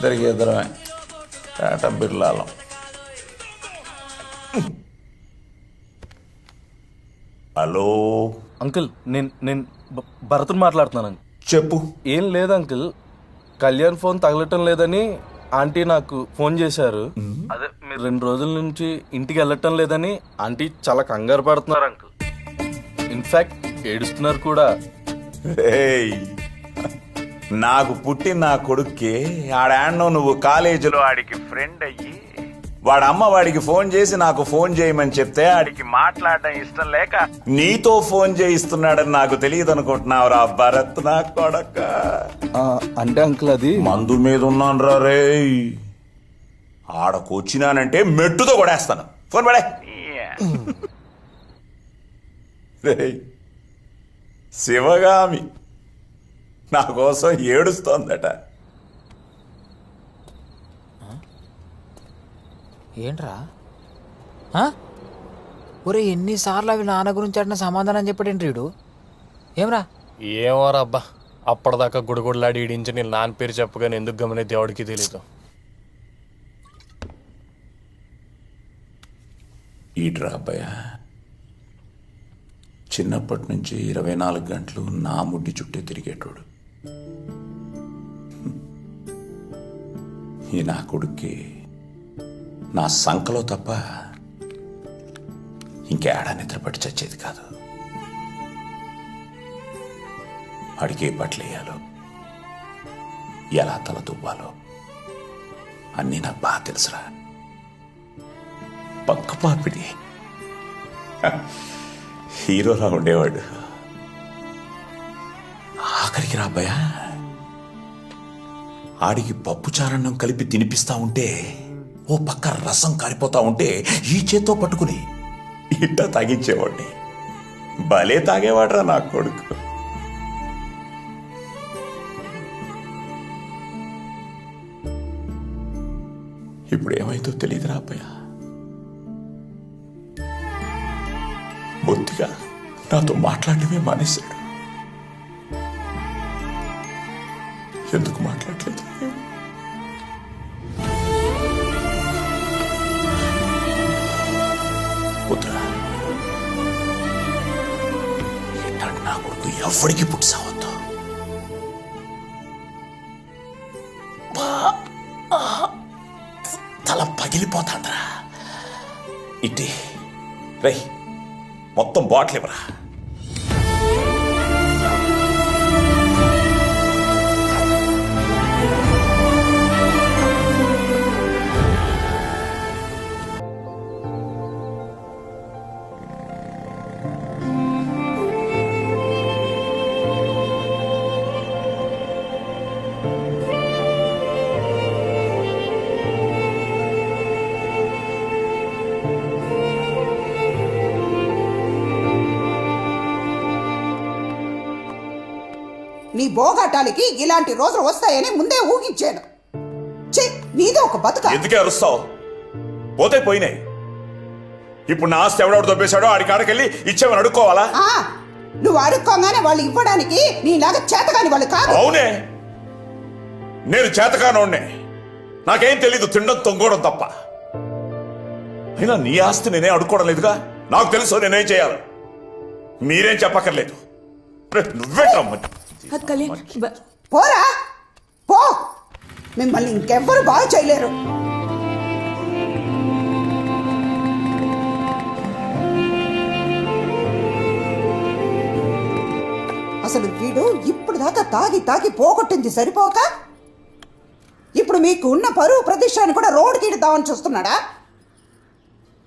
ఇద్దరికి ఇద్దరమే Tata బిర్లాలం. Hello? Uncle నేను నేను భ- భరత్ని మాట్లాడుతున్నాను. అంకుల్. చెప్పు. ఏం లేదు అంకుల్ కళ్యాణ్ ఫోన్ తగలటం లేదని ఆంటీ నాకు ఫోన్ చేశారు. అదే మీరు రెండు రోజుల నుంచి ఇంటికి వెళ్ళటం లేదని ఆంటీ చాలా కంగారు పడుతున్నారు అంకుల్. ఇన్ఫాక్ట్ ఏడుస్తున్నారు కూడా. ఏయ్. నాకు పుట్టిన నా కొడుక్కి ఆడాన్నో నువ్వు కాలేజీలో ఆడికి ఫ్రెండ్ అయ్యి వాడి అమ్మ వాడికి ఫోన్ చేసి నాకు ఫోన్ చేయమని చెప్తే ఆడికి మాట్లాడడం ఇష్టం లేక నీతో ఫోన్ చేయిస్తున్నాడని నాకు తెలియదు అనుకుంటున్నావురా భరత్ నా కొడక. ఆ, అంటే అంకుల్ అది? మందు మీద ఉన్నాను రా. రే ఆడకు వచ్చినానంటే మెట్టుతో కొడేస్తాను. ఫోన్ పడే. శివగామి. నా కోసం ఏడుస్తోందట. ఏంట్రా? ఒరే ఎన్నిసార్లు అవి నాన్న గురించి అడిన సమాధానం చెప్పాడేంటి వీడు? ఏమ్రా? ఏమోరా అబ్బా అప్పటిదాకా గుడిగుడిలాడి ఈడించి నేను నాన్న పేరు చెప్పగానే ఎందుకు గమనే దేవుడికి తెలీదు. ఈడ్రా అబ్బాయ చిన్నప్పటి నుంచి ఇరవై నాలుగు గంటలు నా ముడ్డి చుట్టే తిరిగేటోడు. ఈ నా కొడుక్కి నా సంకలో తప్ప ఇంకేడా నిద్రపట్టి చచ్చేది కాదు అడిగే బట్టలు వేయాలో ఎలా తల దువ్వాలో అన్నీ నాకు బాగా తెలుసురా పక్కపాపిడి హీరోలా ఉండేవాడు ఆఖరికి రాబ్బయ్యా ఆడికి పప్పుచారణం కలిపి తినిపిస్తా ఉంటే ఓ పక్క రసం కారిపోతా ఉంటే ఈ చేత్తో పట్టుకుని ఇట్ట తాగించేవాడిని. భలే తాగేవాడ్రా నా కొడుకు. ఇప్పుడు ఏమైందో తెలియదురా అబ్బాయ బొత్తిగా నాతో మాట్లాడటమే మానేశాడు. ఎందుకు మాట్లాడలేదు? నా కొడుకు ఎవరికి పుట్టి సావద్దు తల పగిలిపోతాందిరా. ఇట్టి రై మొత్తం బాటిల్ ఇవ్వరా? నీ బోగాటానికి ఇలాంటి రోజులు వస్తాయని ముందే ఊహించాను. ఛీ నీది ఒక బతుక. ఎందుకే అరుస్తావు? పోతే పోయినాయి. ఇప్పుడు నా ఆస్తి ఎవడెవడు దొబ్బేశాడో ఆడి కాడకెళ్ళి ఇచ్చేమని అడుక్కోవాలా? ఆ, నువ్వు అడుక్కోగానే వాళ్ళు ఇవ్వడానికి నీలాగా చేతగాని వాళ్ళు కాదు. అవునే. నేను చేతకానోడ్నే నాకేం తెలీదు తినడం తొంగోవడం తప్ప. అయినా నీ ఆస్తి నేనే అడుక్కోవడం లేదుగా? నాకు తెలుసు నేనేం చేయాలి. మీరేం చెప్పక్కర్లేదు. రే, నువ్వే రమ్మని. కళ్యాణ్ బ- పోరా. పో. మిమ్మల్ని ఇంకెవ్వరు బాగు చేయలేరు. అసలు వీడు ఇప్పుడు దాకా తాగి తాగి పోగొట్టింది సరిపోక? ఇప్పుడు మీకు ఉన్న పరువు ప్రతిష్టాన్ని కూడా రోడ్డుకి ఇడదామని చూస్తున్నాడా?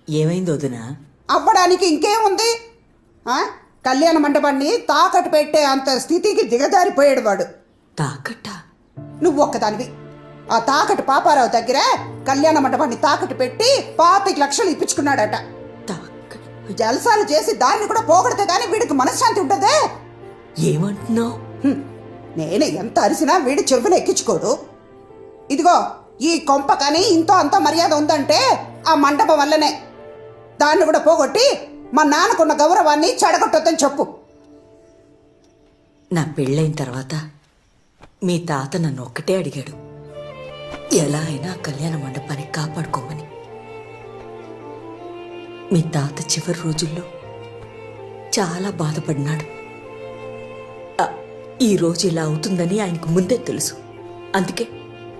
ఏమైంది వదినా? అవ్వడానికి ఇంకేముంది? ఆ? కళ్యాణ మండపాన్ని తాకట్టు పెట్టే అంత స్థితికి దిగజారిపోయాడు వాడు. తాకట్ట నువ్వు ఒక్కదానివి. ఆ తాకట్టు పాపారావు దగ్గర కళ్యాణ మండపాన్ని తాకట్టు పెట్టి పాతిక లక్షలు ఇప్పించుకున్నాడట. జలసాలు చేసి దాన్ని కూడా పోగొడితే కానీ వీడికి మనశ్శాంతి ఉంటుందే ఏమంటున్నావు. నేను ఎంత అరిసినా వీడి చెవులు ఎక్కించుకోడు. ఇదిగో ఈ కొంప కానీ ఇంతో అంత మర్యాద ఉందంటే ఆ మండపం వల్లనే. దాన్ని కూడా పోగొట్టి మా నాన్నకున్న గౌరవాన్ని చెడగొట్టొద్దని చెప్పు. నా పెళ్ళైన తర్వాత మీ తాత నన్ను ఒక్కటే అడిగాడు. ఎలా అయినా కళ్యాణ మండపాన్ని కాపాడుకోమని. మీ తాత చివరి రోజుల్లో చాలా బాధపడినాడు. ఈ రోజు ఇలా అవుతుందని ఆయనకు ముందే తెలుసు. అందుకే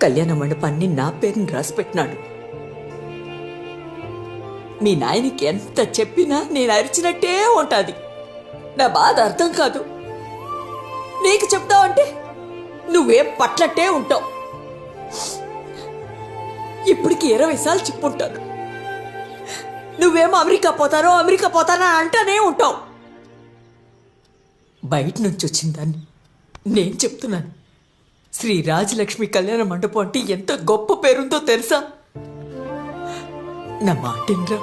కళ్యాణ మండపాన్ని నా పేరుని రాసిపెట్టినాడు. మీ నాయనకి ఎంత చెప్పినా నేను అరిచినట్టే ఉంటుంది. నా బాధ అర్థం కాదు. నీకు చెప్తావంటే నువ్వేం పట్లట్టే ఉంటావు. ఇప్పటికి ఇరవై సార్లు చెప్పుంటాను. నువ్వేమో అమెరికా పోతానో అమెరికా పోతానో అంటానే ఉంటావు. బయట నుంచి వచ్చిందాన్ని నేను చెప్తున్నాను. శ్రీ రాజలక్ష్మి కళ్యాణ మండపం అంటే ఎంత గొప్ప పేరుందో తెలుసా? నా మాటిన్రా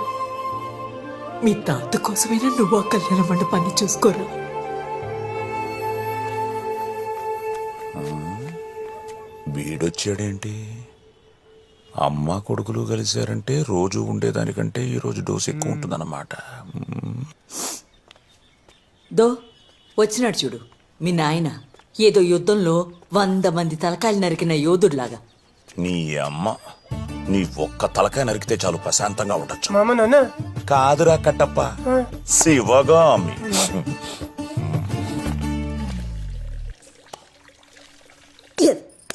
మీ తాత కోసమైనా నువ్వు ఆ కళ్యాణ మండపాన్ని చూసుకోరా? వీడొచ్చాడేంటి? అమ్మ కొడుకులు కలిశారంటే రోజు ఉండేదానికంటే ఈ రోజు డోస్ ఎక్కువ ఉంటుందన్నమాట. దో వచ్చినాడు చూడు మీ నాయన ఏదో యుద్ధంలో వంద మంది తలకాయలు నరికిన యోధుడిలాగా. నీ అమ్మ. నీ ఒక్క తలకాయ నరికితే చాలు ప్రశాంతంగా ఉండొచ్చు. మామ నాన్న? కాదురా కట్టప్ప. శివగామి.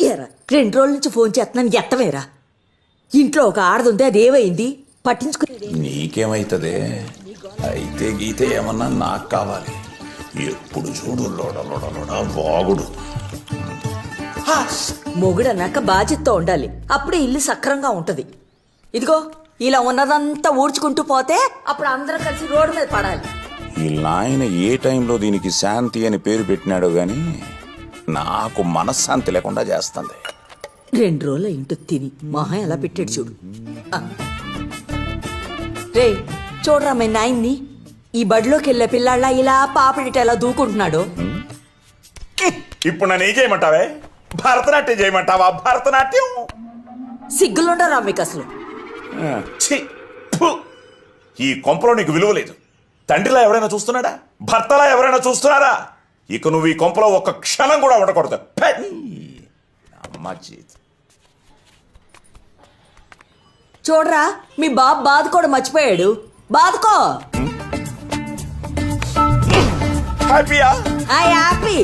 ఏరా రెండు రోజుల నుంచి ఫోన్ చేస్తున్నాను ఎత్తవేరా? ఇంట్లో ఒక ఆడదుంది అది ఏమైంది? పట్టించుకునేది నీకేమైతుంది? అయితే గీతే ఏమన్నా నాకు కావాలి. ఎప్పుడు చూడు లోడ లోడ లోడ వాగుడు. మొగుడన్నాక బాధ్యతతో ఉండాలి. అప్పుడే ఇల్లు సక్రంగా ఉంటది. ఇదిగో ఇలా ఉన్నదంతా ఊడ్చుకుంటూ పోతే అప్పుడు అందరం కలిసి రోడ్డు మీద పడాలి. ఈ నాయన ఏ టైంలో దీనికి శాంతి అని పేరు పెట్టినాడో గాని నాకు మనశ్శాంతి లేకుండా చేస్తుంది. రెండు రోజులు ఇంటూ తిని. మహా ఎలా పెట్టాడు చూడు. రే చూడరా మీ నాయన్ని? ఈ బడిలోకి వెళ్ళే పిల్లాళ్ళ ఇలా పాపిడిట ఎలా దూకుంటున్నాడు? ఇప్పుడు నన్ను ఏం చేయమంటావే? భరతనాట్యం చేయమంటావా? భరతనాట్యం? సిగ్గులుండరా మీకు అసలు. ఛీ! ఫు! ఈ కొంపలో నీకు విలువ లేదు. తండ్రిలా ఎవరైనా చూస్తున్నాడా? భర్తలా ఎవరైనా చూస్తున్నారా? ఇక నువ్వు ఈ కొంపలో ఒక్క క్షణం కూడా ఉండకూడదు. ఫె! అమ్మ జీత్. చూడరా మీ బాబు బాదుకోవడం మర్చిపోయాడు. బాదుకో. హ్యాపీయా? ఆ యాపీ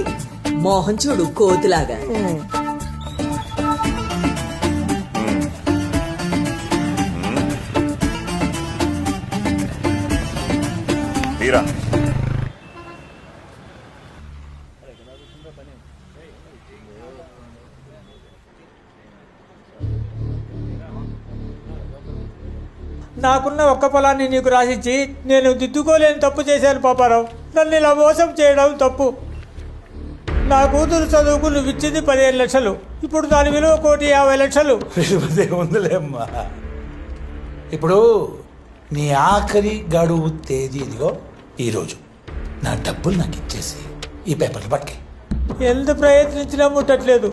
మోహన్ చూడు కోతిలాగా. తీరా. నాకున్న ఒక్క పొలాన్ని నీకు రాసిచ్చి నేను దిద్దుకోలేని తప్పు చేశాను పాపారావు. నన్ను ఇలా మోసం చేయడం తప్పు. నా కూతురు చదువుకు నువ్వు ఇచ్చింది పదిహేను లక్షలు. ఇప్పుడు దాని విలువ కోటి యాభై లక్షలు. విలువదే ఉందిలేమ్మా. ఇప్పుడు నీ ఆఖరి గడువు తేదీ ఇదిగో ఈరోజు నా డబ్బులు నాకు ఇచ్చేసి ఈ పేపర్లు పట్టుకే. ఎంత ప్రయత్నించినా ముట్టట్లేదు.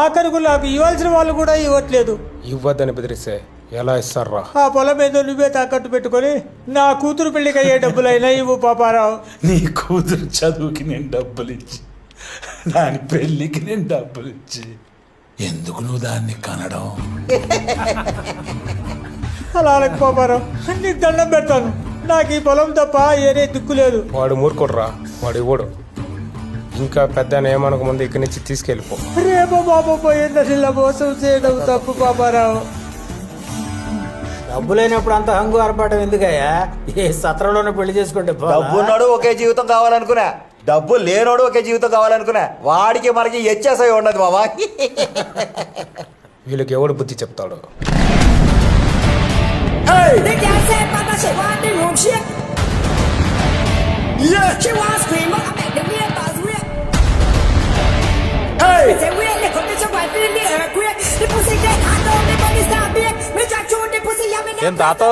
ఆఖరికి నాకు ఇవ్వాల్సిన వాళ్ళు కూడా ఇవ్వట్లేదు. ఇవ్వద్దని బెదిరిస్తే ఎలా ఇస్తారా ఆ పొలం ఏదో నువ్వే తాకట్టు పెట్టుకొని నా కూతురు పెళ్ళికి అయ్యే డబ్బులైనా ఇవ్వు పాపారావు. నీ కూతురు చదువుకి నేను డబ్బులు ఇచ్చి దాని పెళ్ళికి నేను డబ్బులు ఇచ్చి. ఎందుకు నువ్వు దాన్ని కనడం? అలా అనకు పాపారావు నీకు దండం పెడతాను. నాకు ఈ పొలం తప్ప ఏరే దిక్కు లేదు. వాడు మూర్ఖుడురా. వాడు ఇవ్వడు. ఇంకా పెద్ద ఏమనక ముందు ఇక్కడి నుంచి తీసుకెళ్ళిపో. రేపు బాబు పోయిందని ఇలా మోసం చేయడం తప్పు పాపారావు డబ్బు లేనప్పుడు అంత హంగు ఆర్పాటం ఎందుకయ్యా? ఏ సత్రంలోనే పెళ్ళి చేసుకుంటే డబ్బు ఉన్నాడు ఒకే జీవితం కావాలనుకున్నా. డబ్బు లేనోడు ఒకే జీవితం కావాలనుకున్నా వాడికి మనకి వ్యత్యాసం ఉండదు మావా వీళ్ళకి ఎవడు బుద్ధి చెప్తాడు? ఏం తాత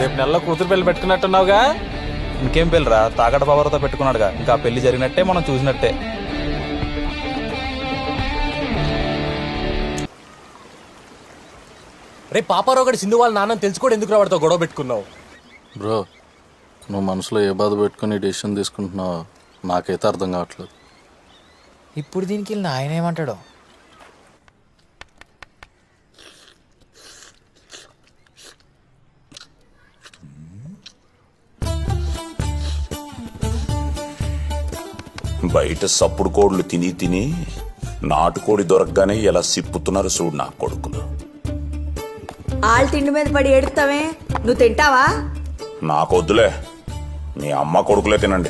రేపు నెలలో కూతురు పెళ్ళి పెట్టుకున్నట్టున్నావుగా? ఇంకేం పెళ్ళిరా తాకట పవర్తో పెట్టుకున్నాడుగా. ఇంకా పెళ్ళి జరిగినట్టే మనం చూసినట్టే. రే పాపారావు గడి సింధు వాళ్ళ నాన్న తెలుసుకోవడం ఎందుకు రావడతో గొడవ పెట్టుకున్నావు? బ్రో నువ్వు మనసులో ఏ బాధ పెట్టుకుని డెసిషన్ తీసుకుంటున్నావో నాకైతే అర్థం కావట్లేదు. ఇప్పుడు దీనికి వెళ్ళి ఆయన ఏమంటాడో బయట సప్పుడు కోళ్ళు తిని తిని నాటుకోడి దొరకగానే ఎలా సిప్పుతున్నారు చూడు నా కొడుకులు. ఆళ్ళ తిండి మీద పడి ఏడుతావే నువ్వు తింటావా? నాకొద్దులే. మీ అమ్మ కొడుకులే తినండి.